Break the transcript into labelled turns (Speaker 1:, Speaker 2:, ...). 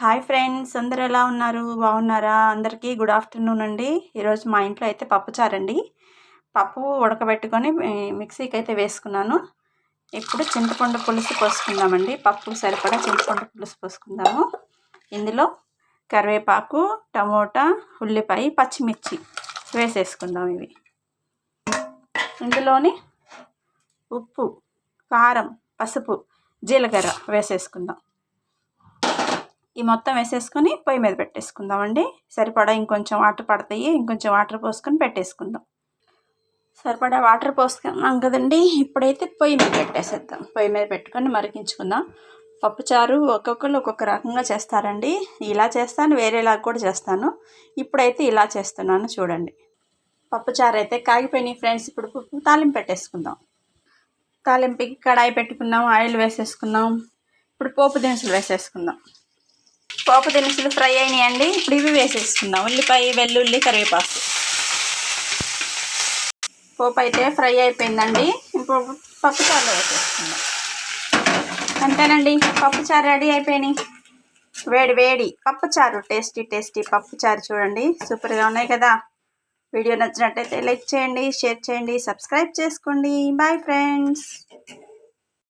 Speaker 1: Hi friends అందరు ఎలా ఉన్నారు? బాగున్నారా? అందరికీ గుడ్ ఆఫ్టర్నూన్ అండి. ఈరోజు మా ఇంట్లో అయితే పప్పుచారండి పప్పు ఉడకబెట్టుకొని మిక్సీకి అయితే వేసుకున్నాను. ఇప్పుడు చింతపండు పులుసు పోసుకుందామండి. పప్పు సరిపడా చింతపండు పులుసు పోసుకుందాము. ఇందులో కరివేపాకు టమోటా ఉల్లిపాయ పచ్చిమిర్చి వేసేసుకుందాం ఇవి. ఇందులోని ఉప్పు కారం పసుపు జీలకర్ర వేసేసుకుందాం. ఈ మొత్తం వేసేసుకొని పొయ్యి మీద పెట్టేసుకుందామండి. సరిపడా ఇంకొంచెం వాటర్ పడతాయి. ఇంకొంచెం వాటర్ పోసుకొని పెట్టేసుకుందాం. సరిపడా వాటర్ పోసుకున్నాం కదండి. ఇప్పుడైతే పొయ్యి మీద పెట్టేసేద్దాం. పొయ్యి మీద పెట్టుకొని మరిగించుకుందాం. పప్పుచారు ఒక్కొక్కరు ఒక్కొక్క రకంగా చేస్తారండి. ఇలా చేస్తాను వేరేలాగా కూడా చేస్తాను. ఇప్పుడైతే ఇలా చేస్తున్నాను చూడండి. పప్పుచారు అయితే కాగిపోయినాయి ఫ్రెండ్స్. ఇప్పుడు పప్పు తాలింపు పెట్టేసుకుందాం. తాలింపుకి కడాయి పెట్టుకుందాం ఆయిల్ వేసేసుకుందాం ఇప్పుడు పోపు దినుసులు వేసేసుకుందాం. పోపు దినుసులు ఫ్రై అయినాయండి ఇప్పుడు ఇవి వేసేసుకుందాం. ఉల్లిపాయ వెల్లుల్లి కరివేపాకు. పోపు అయితే ఫ్రై అయిపోయిందండి. ఇప్పుడు పప్పుచారులో వేసేసుకుందాం. అంతేనండి. పప్పుచారు రెడీ అయిపోయినాయి. వేడి వేడి. పప్పుచారు టేస్టీ టేస్టీ పప్పుచారు చూడండి. సూపర్గా ఉన్నాయి కదా. వీడియో నచ్చినట్టయితే లైక్ చేయండి షేర్ చేయండి సబ్స్క్రైబ్ చేసుకోండి. Bye friends.